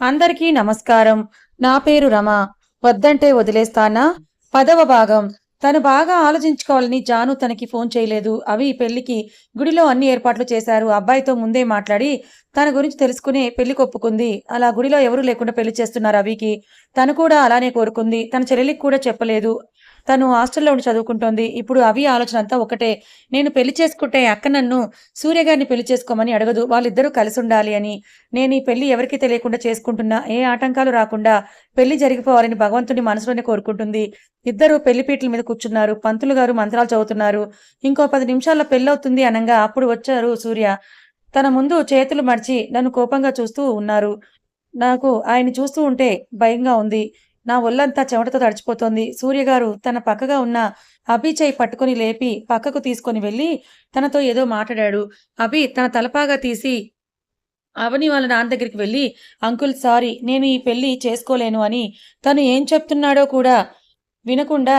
అందరికీ నమస్కారం. నా పేరు రమ. వద్దంటే వదిలేస్తానా? పదవ భాగం. తను బాగా ఆలోచించుకోవాలని జాను తనకి ఫోన్ చేయలేదు. అవి పెళ్ళికి గుడిలో అన్ని ఏర్పాట్లు చేశారు. అబ్బాయితో ముందే మాట్లాడి తన గురించి తెలుసుకుని పెళ్ళి కొప్పుకుంది. అలా గుడిలో ఎవరూ లేకుండా పెళ్ళి చేస్తున్నారు అవికి. తను కూడా అలానే కోరుకుంది. తన చెల్లెలికి కూడా చెప్పలేదు. తను హాస్టల్లో ఉండి చదువుకుంటోంది. ఇప్పుడు అవి ఆలోచన అంతా ఒకటే. నేను పెళ్ళి చేసుకుంటే అక్క నన్ను సూర్య గారిని పెళ్ళి చేసుకోమని అడగదు. వాళ్ళిద్దరూ కలిసి ఉండాలి అని. నేను ఈ పెళ్ళి ఎవరికీ తెలియకుండా చేసుకుంటున్నా. ఏ ఆటంకాలు రాకుండా పెళ్ళి జరిగిపోవాలని భగవంతుని మనసులోనే కోరుకుంటుంది. ఇద్దరు పెళ్ళిపీటల మీద కూర్చున్నారు. పంతులు గారు మంత్రాలు చదువుతున్నారు. ఇంకో పది నిమిషాల్లో పెళ్ళవుతుంది అనంగా అప్పుడు వచ్చారు సూర్య. తన ముందు చేతులు మడిచి నన్ను కోపంగా చూస్తూ ఉన్నారు. నాకు ఆయన చూస్తూ ఉంటే భయంగా ఉంది. నా ఒళ్ళంతా చెమటతో తడిచిపోతోంది. సూర్యగారు తన పక్కగా ఉన్న అభి చేయి పట్టుకొని లేపి పక్కకు తీసుకొని వెళ్ళి తనతో ఏదో మాట్లాడాడు. అభి తన తలపాగా తీసి అవని వాళ్ళ నాన్న దగ్గరికి వెళ్ళి అంకుల్ సారీ నేను ఈ పెళ్ళి చేసుకోలేను అని తను ఏం చెప్తున్నాడో కూడా వినకుండా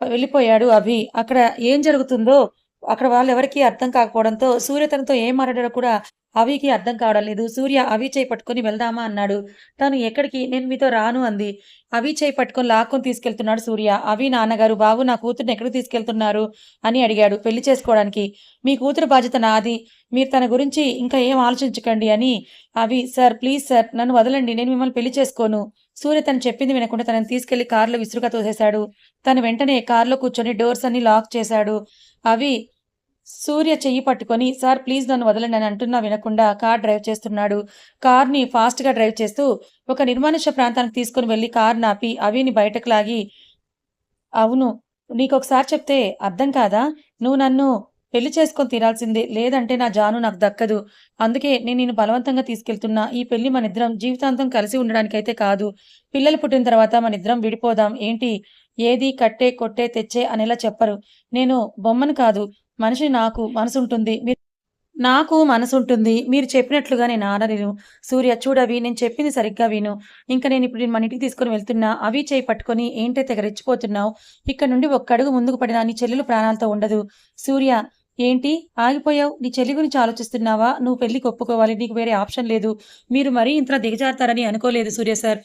వెళ్ళిపోయాడు అభి. అక్కడ ఏం జరుగుతుందో అక్కడ వాళ్ళెవరికీ అర్థం కాకపోవడంతో సూర్య తనతో ఏం మాట్లాడాడో కూడా అవికి అర్థం కావడం లేదు. సూర్య అవి చేయి పట్టుకొని వెళ్దామా? అన్నాడు. తను ఎక్కడికి? నేను మీతో రాను అంది. అవి చేయి పట్టుకొని లాక్కొని తీసుకెళ్తున్నాడు సూర్య. అవి నాన్నగారు బాబు నా కూతురుని ఎక్కడికి తీసుకెళ్తున్నారు? అని అడిగాడు. పెళ్ళి చేసుకోవడానికి. మీ కూతురు బాధ్యత నాది. మీరు తన గురించి ఇంకా ఏం ఆలోచించకండి అని అవి సార్ ప్లీజ్ సార్ నన్ను వదలండి. నేను మిమ్మల్ని పెళ్ళి చేసుకోను. సూర్య తను చెప్పింది వినకుండా తనని తీసుకెళ్ళి కారులో విసురుగా తోసేశాడు. తను వెంటనే కారులో కూర్చొని డోర్స్ అన్ని లాక్ చేశాడు. అవి సూర్య చెయ్యి పట్టుకొని సార్ ప్లీజ్ నన్ను వదలండి అని అంటున్నా వినకుండా కార్ డ్రైవ్ చేస్తున్నాడు. కార్ని ఫాస్ట్గా డ్రైవ్ చేస్తూ ఒక నిర్మానుష్య ప్రాంతానికి తీసుకుని వెళ్ళి కార్ నాపి అవిని బయటకు లాగి అవును నీకొకసారి చెప్తే అర్థం కాదా? నువ్వు నన్ను పెళ్ళి చేసుకొని తీరాల్సిందే. లేదంటే నా జాను నాకు దక్కదు. అందుకే నేను నేను బలవంతంగా తీసుకెళ్తున్నా. ఈ పెళ్ళి మన ఇద్దరం జీవితాంతం కలిసి ఉండడానికైతే కాదు. పిల్లలు పుట్టిన తర్వాత మన ఇద్దరం విడిపోదాం. ఏంటి? ఏది కట్టే కొట్టే తెచ్చే అనేలా చెప్పరు. నేను బొమ్మను కాదు మనిషి నాకు మనసు ఉంటుంది నాకు మనసు ఉంటుంది మీరు చెప్పినట్లుగా నేను. ఆడలేను సూర్య చూడవి నేను చెప్పింది సరిగ్గా విను. ఇంకా నేను ఇప్పుడు మన ఇంటికి తీసుకొని వెళ్తున్నా. అవి చేయి పట్టుకొని ఏంటే తెగ రెచ్చిపోతున్నావు? ఇక్కడ నుండి ఒక్క అడుగు ముందుకు పడినా నీ చెల్లెలు ప్రాణాలతో ఉండదు. సూర్య ఏంటి? ఆగిపోయావు? నీ చెల్లి గురించి ఆలోచిస్తున్నావా? నువ్వు పెళ్ళికి ఒప్పుకోవాలి. నీకు వేరే ఆప్షన్ లేదు. మీరు మరీ ఇంత దిగజారుతారని అనుకోలేదు సూర్య సార్.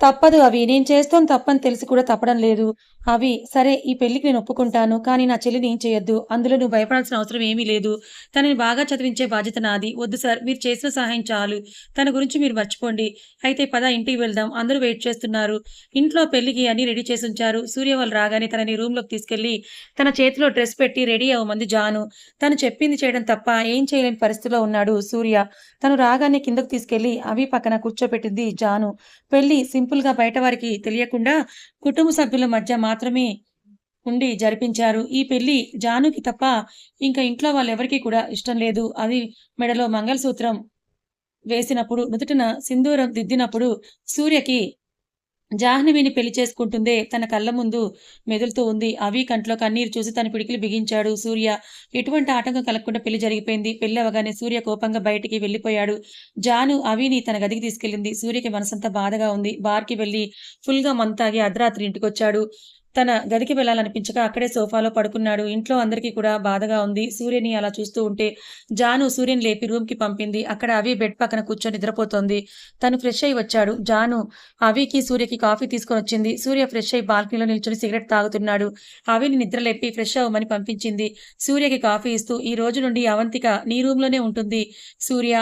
తప్పదు అవి నేను చేస్తాను తప్పని తెలిసి కూడా తప్పడం లేదు. అవి సరే ఈ పెళ్ళికి నేను ఒప్పుకుంటాను కానీ నా చెల్లిని ఏం చేయొద్దు అందులో నువ్వు భయపడాల్సిన అవసరం ఏమీ లేదు. తనని బాగా చదివించే బాధ్యత నాది. వద్దు సార్ మీరు చేసిన సహాయం చాలు. తన గురించి మీరు మర్చిపోండి. అయితే పద ఇంటికి వెళ్దాం. అందరూ వెయిట్ చేస్తున్నారు. ఇంట్లో పెళ్ళికి అన్ని రెడీ చేసి ఉంచారు. సూర్య వాళ్ళు రాగానే తనని రూమ్లోకి తీసుకెళ్ళి తన చేతిలో డ్రెస్ పెట్టి రెడీ అవ్వమంది జాను. తను చెప్పింది చేయడం తప్ప ఏం చేయలేని పరిస్థితిలో ఉన్నాడు సూర్య. తను రాగానే కిందకు తీసుకెళ్ళి అవి పక్కన కూర్చోపెట్టింది జాను. పెళ్ళి సింపుల్గా బయట వారికి తెలియకుండా కుటుంబ సభ్యుల మధ్య మాత్రమే ఉండి జరిపించారు. ఈ పెళ్ళి జానుకి తప్ప ఇంకా ఇంట్లో వాళ్ళెవరికీ కూడా ఇష్టం లేదు. అది మెడలో మంగళసూత్రం వేసినప్పుడు నుదుటిన సింధూరం దిద్దినప్పుడు సూర్యకి జాహ్నవిని పెళ్ళి చేసుకుంటుందే తన కళ్ళ ముందు మెదులుతూ ఉంది. అవి కంట్లో కన్నీరు చూసి తన పిడికిలు బిగించాడు సూర్య. ఎటువంటి ఆటంకం కలగకుండా పెళ్ళి జరిగిపోయింది. పెళ్ళి అవగానే సూర్య కోపంగా బయటికి వెళ్ళిపోయాడు జాను అవిని తన గదికి తీసుకెళ్ళింది సూర్యకి మనసంతా బాధగా ఉంది. బార్కి వెళ్ళి ఫుల్గా మంతాగి అర్ధరాత్రి ఇంటికొచ్చాడు. తన గదికి వెళ్ళాలనిపించక అక్కడే సోఫాలో పడుకున్నాడు. ఇంట్లో అందరికీ కూడా బాధగా ఉంది. సూర్యని అలా చూస్తూ ఉంటే జాను సూర్యని లేపి రూమ్కి పంపింది. అక్కడ అవి బెడ్ పక్కన కూర్చొని నిద్రపోతోంది. తను ఫ్రెష్ అయి వచ్చాడు. జాను అవికి సూర్యకి కాఫీ తీసుకొని వచ్చింది. సూర్య ఫ్రెష్ అయి బాల్కనీలో నిల్చొని సిగరెట్ తాగుతున్నాడు. అవిని నిద్రలేపి ఫ్రెష్ అవ్వమని పంపించింది. సూర్యకి కాఫీ ఇస్తూ ఈ రోజు నుండి అవంతిక నీ రూమ్లోనే ఉంటుంది సూర్య.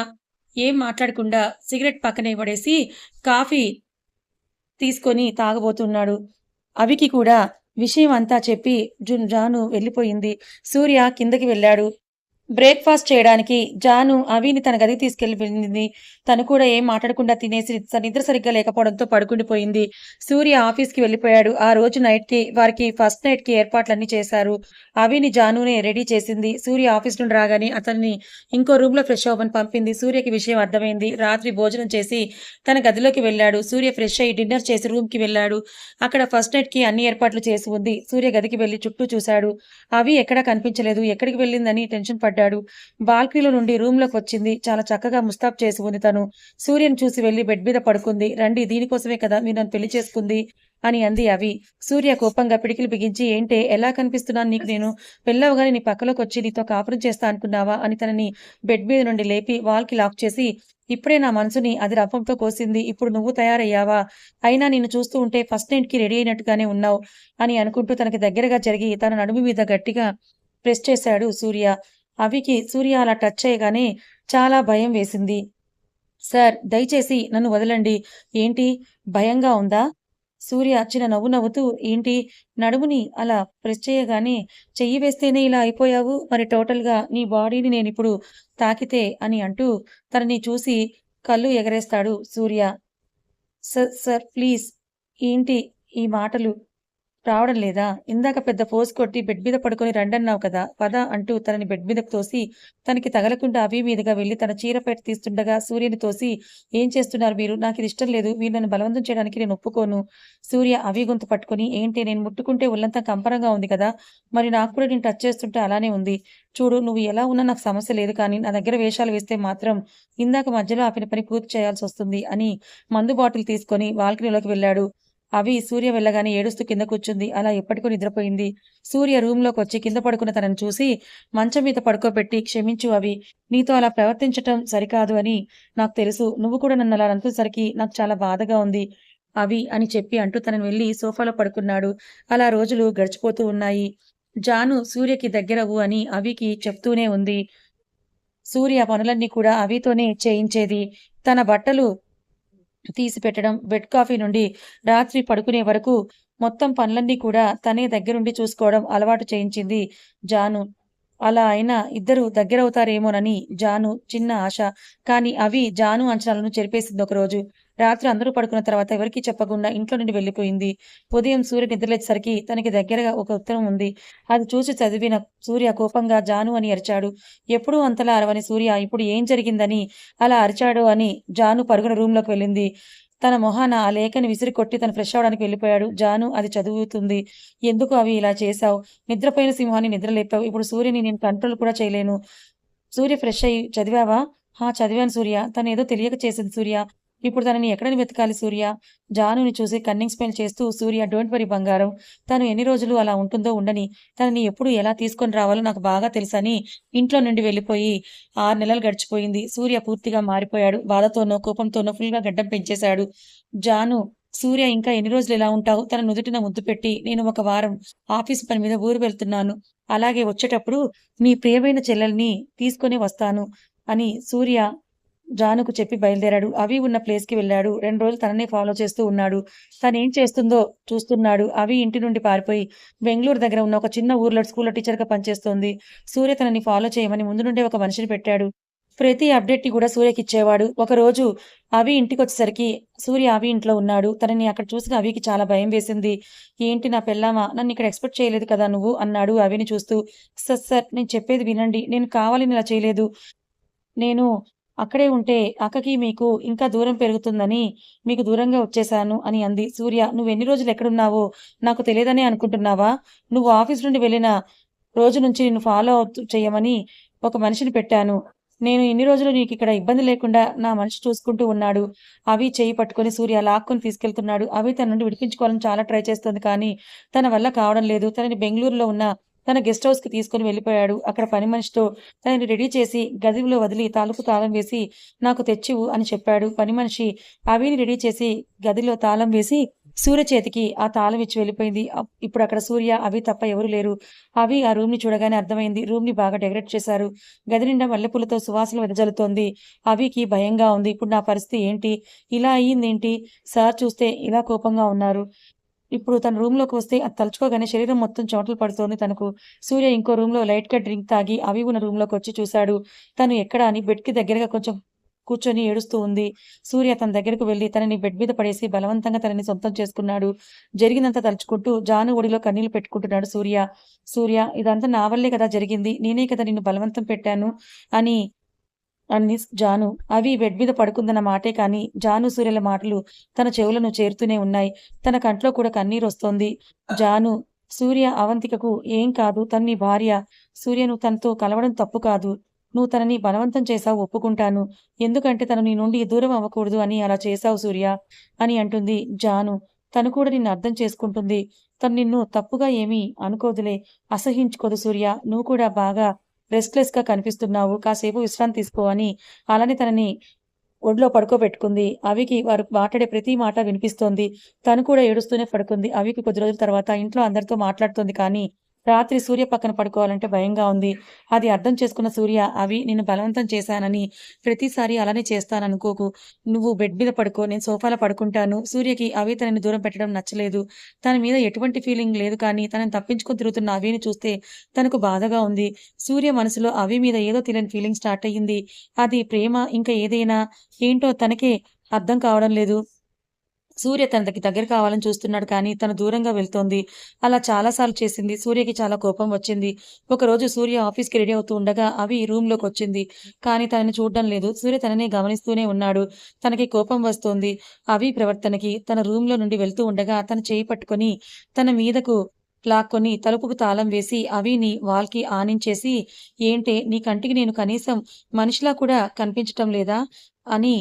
ఏం మాట్లాడకుండా సిగరెట్ పక్కనే పడేసి కాఫీ తీసుకొని తాగబోతున్నాడు. అవికి కూడా విషయం అంతా చెప్పి జున్ జాను వెళ్ళిపోయింది. సూర్య కిందకి వెళ్ళాడు. బ్రేక్ఫాస్ట్ చేయడానికి జాను అవిని తన గది తీసుకెళ్ళి తను కూడా ఏం మాట్లాడకుండా తినేసి స- నిద్ర సరిగ్గా లేకపోవడంతో పడుకుండిపోయింది. సూర్య ఆఫీస్కి వెళ్ళిపోయాడు. ఆ రోజు నైట్కి వారికి ఫస్ట్ నైట్కి ఏర్పాట్లన్నీ చేశారు. అవిని జానునే రెడీ చేసింది. సూర్య ఆఫీస్ నుండి రాగానే అతన్ని ఇంకో రూమ్లో ఫ్రెష్ అవ్వమని పంపింది. సూర్యకి విషయం అర్థమైంది. రాత్రి భోజనం చేసి తన గదిలోకి వెళ్ళాడు. సూర్య ఫ్రెష్ అయ్యి డిన్నర్ చేసి రూమ్కి వెళ్ళాడు. అక్కడ ఫస్ట్ నైట్కి అన్ని ఏర్పాట్లు చేసి ఉంది. సూర్య గదికి వెళ్ళి చుట్టూ చూశాడు. అవి ఎక్కడా కనిపించలేదు. ఎక్కడికి వెళ్ళిందని టెన్షన్ పడ్డాడు. పడ్డాడు బాల్కనీలో నుండి రూమ్‌లోకి వచ్చింది. చాలా చక్కగా ముస్తాబ్ చేసి ఉంది తను. సూర్యను చూసి వెళ్ళి బెడ్ మీద పడుకుంది. రండి దీనికోసమే కదా మీరు నన్ను పెళ్ళి చేసుకుంది అని అంది అవి. సూర్య కోపంగా పిడికిలు బిగించి ఏంటే ఎలా కనిపిస్తున్నాను నీకు నేను? పెళ్ళవగానే నీ పక్కలోకి వచ్చి నీతో కాపురం చేస్తా అనుకున్నావా? అని తనని బెడ్ మీద నుండి లేపి వాల్‌కి లాక్ చేసి ఇప్పుడే నా మనసుని అది రప్పంతో కోసింది. ఇప్పుడు నువ్వు తయారయ్యావా? అయినా నిన్ను చూస్తూ ఉంటే ఫస్ట్ నైట్‌కి రెడీ అయినట్టుగానే ఉన్నావు అని అనుకుంటూ తనకి దగ్గరగా జరిగి తన నడుము మీద గట్టిగా ప్రెస్ చేశాడు సూర్య. అవికి సూర్య అలా టచ్ చేయగానే చాలా భయం వేసింది. సార్ దయచేసి నన్ను వదలండి. ఏంటి భయంగా ఉందా? సూర్య చిన్న నవ్వు నవ్వుతూ ఏంటి నడుముని అలా ప్రెస్ చేయగానే చెయ్యి వేస్తేనే ఇలా అయిపోయావు. మరి టోటల్‌గా నీ బాడీని నేనిప్పుడు తాకితే అని అంటూ తనని చూసి కళ్ళు ఎగరేస్తాడు సూర్య. సర్ సార్ ప్లీజ్ ఏంటి ఈ మాటలు రావడం లేదా? ఇందాక పెద్ద ఫోర్స్ కొట్టి బెడ్ మీద పడుకొని రండన్నావు కదా! పద అంటూ తనని బెడ్ మీదకు తోసి తనకి తగలకుండా అవి మీదుగా వెళ్ళి తన చీరపేట తీస్తుండగా సూర్యని తోసి ఏం చేస్తున్నారు మీరు? నాకు ఇష్టం లేదు. మీరు నన్ను బలవంతం చేయడానికి నేను ఒప్పుకోను. సూర్య అవి గొంతు పట్టుకొని ఏంటి నేను ముట్టుకుంటే ఒళ్ళంతా కంపరంగా ఉంది కదా! మరి నాకు కూడా నేను టచ్ చేస్తుంటే అలానే ఉంది. చూడు నువ్వు ఎలా ఉన్నా నాకు సమస్య లేదు కానీ నా దగ్గర వేషాలు వేస్తే మాత్రం ఇందాక మధ్యలో ఆపిన పని పూర్తి చేయాల్సి వస్తుంది అని మందు బాటిల్ తీసుకొని బాల్కనీలోకి వెళ్ళాడు. అవి సూర్య వెళ్ళగానే ఏడుస్తూ కింద కూర్చుంది. అలా ఎప్పటికో నిద్రపోయింది. సూర్య రూమ్‌లోకొచ్చి కింద పడుకున్న తనని చూసి మంచం మీద పడుకోబెట్టి క్షమించు అవి. నీతో అలా ప్రవర్తించటం సరికాదు అని నాకు తెలుసు. నువ్వు కూడా నన్ను అలా అనుకునేసరికి నాకు చాలా బాధగా ఉంది. అవి అని చెప్పి అంటూ తనను వెళ్ళి సోఫాలో పడుకున్నాడు. అలా రోజులు గడిచిపోతూ ఉన్నాయి. జాను సూర్యకి దగ్గరవు అని అవికి చెప్తూనే ఉంది. సూర్య పనులన్నీ కూడా అవితోనే చేయించేది. తన బట్టలు తీసి పెట్టడం, బెడ్ కాఫీ నుండి రాత్రి పడుకునే వరకు మొత్తం పనులన్నీ కూడా తనే దగ్గరుండి చూసుకోవడం అలవాటు చేయించింది జాను. అలా అయినా ఇద్దరు దగ్గరవుతారేమోనని జాను చిన్న ఆశ. కానీ అవి జాను అంచనాలను చెరిపేసింది ఒకరోజు. రాత్రి అందరూ పడుకున్న తర్వాత ఎవరికీ చెప్పకుండా ఇంట్లో నుండి వెళ్ళిపోయింది. ఉదయం సూర్య నిద్రలేచేసరికి తనకి దగ్గరగా ఒక ఉత్తరం ఉంది. అది చూసి చదివిన సూర్య కోపంగా జాను అని అరిచాడు. ఎప్పుడూ అంతలా అరవని సూర్య ఇప్పుడు ఏం జరిగిందని అలా అరిచాడు అని జాను పరుగున రూమ్‌లోకి వెళ్ళింది. తన మొహాన ఆ లేఖని విసిరి కొట్టి తను ఫ్రెష్ అవ్వడానికి వెళ్ళిపోయాడు. జాను అది చదువుతుంది. ఎందుకు అవి ఇలా చేశావు? నిద్రపోయిన సింహాన్ని నిద్రలేపావు. ఇప్పుడు సూర్యని నేను కంట్రోల్ కూడా చేయలేను. సూర్య ఫ్రెష్ అయ్యి చదివావా? హా! చదివాను సూర్య. తనేదో తెలియక చేసింది సూర్య. ఇప్పుడు తనని ఎక్కడ వెతకాలి సూర్య? జానుని చూసి కన్నింగ్ స్పెల్ చేస్తూ సూర్య డోంట్ వరీ బంగారం. తను ఎన్ని రోజులు అలా ఉంటుందో ఉండని. తనని ఎప్పుడు ఎలా తీసుకొని రావాలో నాకు బాగా తెలుసని ఇంట్లో నుండి వెళ్ళిపోయి ఆరు నెలలు గడిచిపోయింది. సూర్య పూర్తిగా మారిపోయాడు. బాధతోనో, కోపంతోనో ఫుల్‌గా గడ్డం పెంచేశాడు. జాను సూర్య ఇంకా ఎన్ని రోజులు ఇలా ఉంటావు? తన నుదుటిన ముద్దు పెట్టి నేను ఒక వారం ఆఫీస్ పని మీద ఊరు వెళ్తున్నాను. అలాగే వచ్చేటప్పుడు మీ ప్రియమైన చెల్లెల్ని తీసుకొని వస్తాను అని సూర్య జానుకు చెప్పి బయలుదేరాడు. అవి ఉన్న ప్లేస్‌కి వెళ్ళాడు. రెండు రోజులు తననే ఫాలో చేస్తూ ఉన్నాడు. తనేం చేస్తుందో చూస్తున్నాడు. అవి ఇంటి నుండి పారిపోయి బెంగుళూరు దగ్గర ఉన్న ఒక చిన్న ఊర్లో స్కూల్‌లో టీచర్‌గా పనిచేస్తోంది. సూర్య తనని ఫాలో చేయమని ముందు నుండే ఒక మనిషిని పెట్టాడు. ప్రతి అప్డేట్‌ని కూడా సూర్యకి ఇచ్చేవాడు ఒకరోజు అవి ఇంటికి వచ్చేసరికి సూర్య అవి ఇంట్లో ఉన్నాడు. తనని అక్కడ చూసిన అవికి చాలా భయం వేసింది. ఏంటి నా పెళ్ళామా? నన్ను ఇక్కడ ఎక్స్‌పెక్ట్ చేయలేదు కదా నువ్వు అన్నాడు అవిని చూస్తూ. సర్ సార్ నేను చెప్పేది వినండి. నేను కావాలని ఇలా చేయలేదు. నేను అక్కడే ఉంటే అక్కకి మీకు ఇంకా దూరం పెరుగుతుందని మీకు దూరంగా వచ్చేశాను అని అంది. సూర్య నువ్వెన్ని రోజులు ఎక్కడున్నావో నాకు తెలియదనే అనుకుంటున్నావా? నువ్వు ఆఫీస్ నుండి వెళ్ళిన రోజు నుంచి నిన్ను ఫాలో అవుతూ చేయమని ఒక మనిషిని పెట్టాను. నేను ఇన్ని రోజులు నీకు ఇక్కడ ఇబ్బంది లేకుండా నా మనిషి చూసుకుంటూ ఉన్నాడు. అవి చేయి పట్టుకొని సూర్య లాక్కొని తీసుకెళ్తున్నాడు. అవి తన నుండి విడిపించుకోవాలని చాలా ట్రై చేస్తుంది కానీ తన వల్ల కావడం లేదు. తనని బెంగళూరులో ఉన్న తన గెస్ట్ హౌస్‌కి తీసుకొని వెళ్ళిపోయాడు. అక్కడ పని మనిషితో తనని రెడీ చేసి గదిలో వదిలి తలుపు తాళం వేసి నాకు తెచ్చివు అని చెప్పాడు. పని మనిషి అవిని రెడీ చేసి గదిలో తాళం వేసి సూర్య చేతికి ఆ తాళం ఇచ్చి వెళ్ళిపోయింది. ఇప్పుడు అక్కడ సూర్య, అవి తప్ప ఎవరు లేరు. అవి ఆ రూమ్ని చూడగానే అర్థమైంది. రూమ్ని బాగా డెకరేట్ చేశారు. గది నిండా మల్లెపూలతో సువాసన వెదజల్లుతోంది. అవికి భయంగా ఉంది. ఇప్పుడు నా పరిస్థితి ఏంటి? ఇలా అయ్యిందేంటి? సార్ చూస్తే ఇలా కోపంగా ఉన్నారు. ఇప్పుడు తన రూమ్‌లోకి వస్తే అది తలుచుకోగానే శరీరం మొత్తం చోటలు పడుతోంది తనకు. సూర్య ఇంకో రూమ్‌లో లైట్‌గా డ్రింక్ తాగి అవి ఉన్న రూమ్‌లోకొచ్చి చూశాడు. తను ఎక్కడ అని బెడ్‌కి దగ్గరగా కొంచెం కూర్చొని ఏడుస్తూ ఉంది. సూర్య తన దగ్గరకు వెళ్ళి తనని బెడ్ మీద పడేసి బలవంతంగా తనని సొంతం చేసుకున్నాడు. జరిగిందంతా తలుచుకుంటూ జాను ఒడిలో కన్నీళ్ళు పెట్టుకుంటున్నాడు సూర్య. సూర్య ఇదంతా నా వల్లే కదా జరిగింది. నేనే కదా నిన్ను బలవంతం పెట్టాను అని అంది జాను. అవి బెడ్ మీద పడుకుందన్న మాటే కానీ జాను, సూర్యల మాటలు తన చెవులను చేరుతూనే ఉన్నాయి. తన కంట్లో కూడా కన్నీరొస్తోంది. జాను సూర్య అవంతికకు ఏం కాదు తను నీ భార్య సూర్యను తనతో కలవడం తప్పు కాదు నువ్వు తనని బలవంతం చేశావు ఒప్పుకుంటాను ఎందుకంటే తను నీ నుండి దూరం అవ్వకూడదు అని అలా చేశావు సూర్య అని అంటుంది జాను తను కూడా నిన్ను అర్థం చేసుకుంటుంది తను నిన్ను తప్పుగా ఏమీ అనుకోదులే అసహించుకోదు సూర్య నువ్వు కూడా బాగా రెస్ట్లెస్గా కనిపిస్తున్నావు. కాసేపు విశ్రాంతి తీసుకో అని అలానే తనని ఒడిలో పడుకోబెట్టుకుంది. అవికి వారు మాట్లాడే ప్రతి మాట వినిపిస్తోంది. తను కూడా ఏడుస్తూనే పడుకుంది. అవికి కొద్ది రోజుల తర్వాత ఇంట్లో అందరితో మాట్లాడుతోంది కానీ రాత్రి సూర్య పక్కన పడుకోవాలంటే భయంగా ఉంది. అది అర్థం చేసుకున్న సూర్య అవి నేను బలవంతం చేశానని ప్రతిసారి అలానే చేస్తాననుకోకు. నువ్వు బెడ్ మీద పడుకో నేను సోఫాలో పడుకుంటాను. సూర్యకి అవి తనని దూరం పెట్టడం నచ్చలేదు. తన మీద ఎటువంటి ఫీలింగ్ లేదు కానీ తనని తప్పించుకొని తిరుగుతున్న అవిని చూస్తే తనకు బాధగా ఉంది. సూర్య మనసులో అవి మీద ఏదో తెలియని ఫీలింగ్ స్టార్ట్ అయ్యింది. అది ప్రేమ ఇంకా ఏదైనా ఏంటో తనకే అర్థం కావడం లేదు. సూర్య తనకి దగ్గర కావాలని చూస్తున్నాడు కానీ తను దూరంగా వెళ్తోంది. అలా చాలాసార్లు చేసింది. సూర్యకి చాలా కోపం వచ్చింది. ఒకరోజు సూర్య ఆఫీస్కి రెడీ అవుతూ ఉండగా అవి రూమ్లోకి వచ్చింది. కానీ తనని చూడడం లేదు. సూర్య తననే గమనిస్తూనే ఉన్నాడు. తనకి కోపం వస్తోంది. అవి ప్రవర్తనకి తన రూమ్లో నుండి వెళ్తూ ఉండగా తన చేయి పట్టుకొని తన మీదకు లాక్కొని తలుపుకు తాళం వేసి అవిని వాల్కి ఆనించేసి ఏంటే నీ కంటికి నేను కనీసం మనిషిలా కూడా కనిపించటం లేదా? అని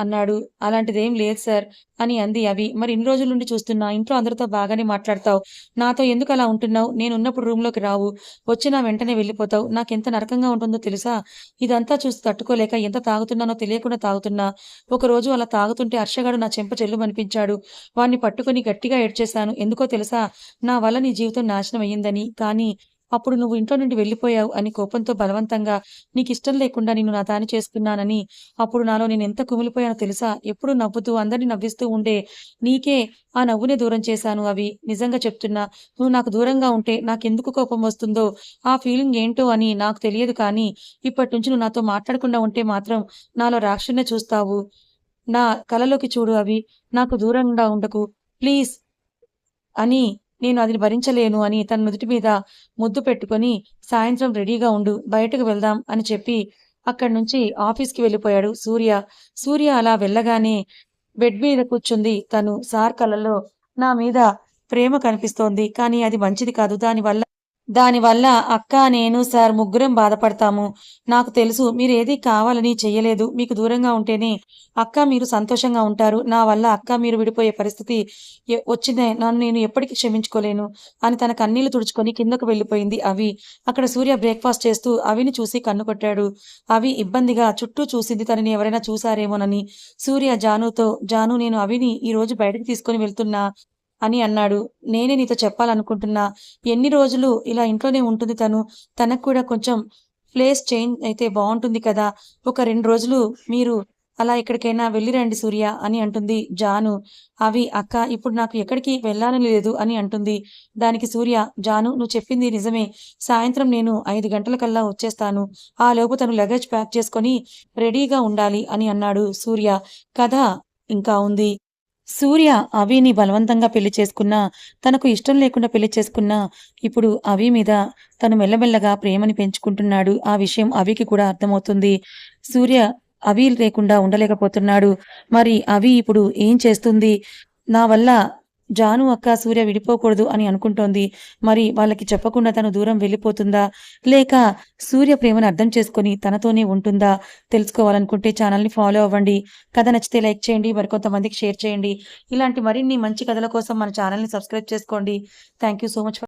అన్నాడు. అలాంటిదేం లేదు సార్ అని అంది అవి. మరి ఇన్ని రోజుల నుండి చూస్తున్నా ఇంట్లో అందరితో బాగానే మాట్లాడతావు. నాతో ఎందుకు అలా ఉంటున్నావు? నేను ఉన్నప్పుడు రూమ్లోకి రావు. వచ్చినా వెంటనే వెళ్ళిపోతావు. నాకెంత నరకంగా ఉంటుందో తెలుసా? ఇదంతా చూసి తట్టుకోలేక ఎంత తాగుతున్నానో తెలియకుండా తాగుతున్నా. ఒకరోజు అలా తాగుతుంటే హర్షగాడు నా చెంప చెల్లు అనిపించాడు వాణ్ణి పట్టుకొని గట్టిగా ఏడ్చేశాను. ఎందుకో తెలుసా? నా వల్ల నీ జీవితం నాశనం అయ్యిందని కానీ అప్పుడు నువ్వు ఇంట్లో నుండి వెళ్ళిపోయావు అని కోపంతో బలవంతంగా నీకు ఇష్టం లేకుండా నిన్ను నా దాని చేసుకున్నానని అప్పుడు నాలో నేను ఎంత కుమిలిపోయానో తెలుసా? ఎప్పుడు నవ్వుతూ అందరిని నవ్విస్తూ ఉండే నీకే ఆ నవ్వునే దూరం చేశాను అవి. నిజంగా చెప్తున్నా నువ్వు నాకు దూరంగా ఉంటే నాకెందుకు కోపం వస్తుందో ఆ ఫీలింగ్ ఏంటో అని నాకు తెలియదు కానీ ఇప్పటి నుంచి నువ్వు నాతో మాట్లాడకుండా ఉంటే మాత్రం నాలో రాక్షసునే చూస్తావు. నా కలలోకి చూడు అవి. నాకు దూరంగా ఉండకు. ప్లీజ్ అని నేను అది భరించలేను అని తన నుదుటి మీద ముద్దు పెట్టుకొని సాయంత్రం రెడీగా ఉండు బయటకు వెళ్దాం అని చెప్పి అక్కడి నుంచి ఆఫీస్కి వెళ్ళిపోయాడు సూర్య. సూర్య అలా వెళ్ళగానే బెడ్ మీద కూర్చుంది తను. సార్ కళ్ళలో నా మీద ప్రేమ కనిపిస్తోంది కానీ అది మంచిది కాదు. దానివల్ల దానివల్ల అక్క నేను సార్ ముగ్గురం బాధపడతాము. నాకు తెలుసు మీరు ఏది కావాలని చెయ్యలేదు. మీకు దూరంగా ఉంటేనే అక్క మీరు సంతోషంగా ఉంటారు. నా వల్ల అక్క మీరు విడిపోయే పరిస్థితి వచ్చిందే. నన్ను నేను ఎప్పటికీ క్షమించుకోలేను అని తన కన్నీళ్ళు తుడుచుకొని కిందకు వెళ్ళిపోయింది అవి. అక్కడ సూర్య బ్రేక్ఫాస్ట్ చేస్తూ అవిని చూసి కన్ను కొట్టాడు. అవి ఇబ్బందిగా చుట్టూ చూసింది తనని ఎవరైనా చూసారేమోనని. సూర్య జానుతో జాను నేను అవిని ఈ రోజు బయటకు తీసుకొని వెళ్తున్నా. అని అన్నాడు. నేనే నీతో చెప్పాలనుకుంటున్నా. ఎన్ని రోజులు ఇలా ఇంట్లోనే ఉంటుంది తను. తనకు కూడా కొంచెం ప్లేస్ చేంజ్ అయితే బాగుంటుంది కదా. ఒక రెండు రోజులు మీరు అలా ఎక్కడికైనా వెళ్ళి రండి సూర్య అని అంటుంది జాను. అవి అక్క ఇప్పుడు నాకు ఎక్కడికి వెళ్ళాలని లేదు అని అంటుంది. దానికి సూర్య జాను నువ్వు చెప్పింది నిజమే. సాయంత్రం నేను ఐదు గంటలకల్లా వచ్చేస్తాను. ఆ లోపు తను లగేజ్ ప్యాక్ చేసుకొని రెడీగా ఉండాలి అని అన్నాడు సూర్య. కథ ఇంకా ఉంది. సూర్య అవిని బలవంతంగా పెళ్ళి చేసుకున్నా తనకు ఇష్టం లేకుండా పెళ్ళి చేసుకున్నా ఇప్పుడు అవి మీద తను మెల్లమెల్లగా ప్రేమని పెంచుకుంటున్నాడు. ఆ విషయం అవికి కూడా అర్థమవుతుంది. సూర్య అవి లేకుండా ఉండలేకపోతున్నాడు. మరి అవి ఇప్పుడు ఏం చేస్తుంది? నా వల్ల జాను అక్క సూర్య విడిపోకూడదు అని అనుకుంటోంది. మరి వాళ్ళకి చెప్పకుండా తను దూరం వెళ్ళిపోతుందా? లేక సూర్య ప్రేమను అర్థం చేసుకొని తనతోనే ఉంటుందా? తెలుసుకోవాలనుకుంటే ఛానల్ని ఫాలో అవ్వండి. కథ నచ్చితే లైక్ చేయండి మరికొంతమందికి షేర్ చేయండి. ఇలాంటి మరిన్ని మంచి కథల కోసం మన ఛానల్ని సబ్స్క్రైబ్ చేసుకోండి. Thank you so much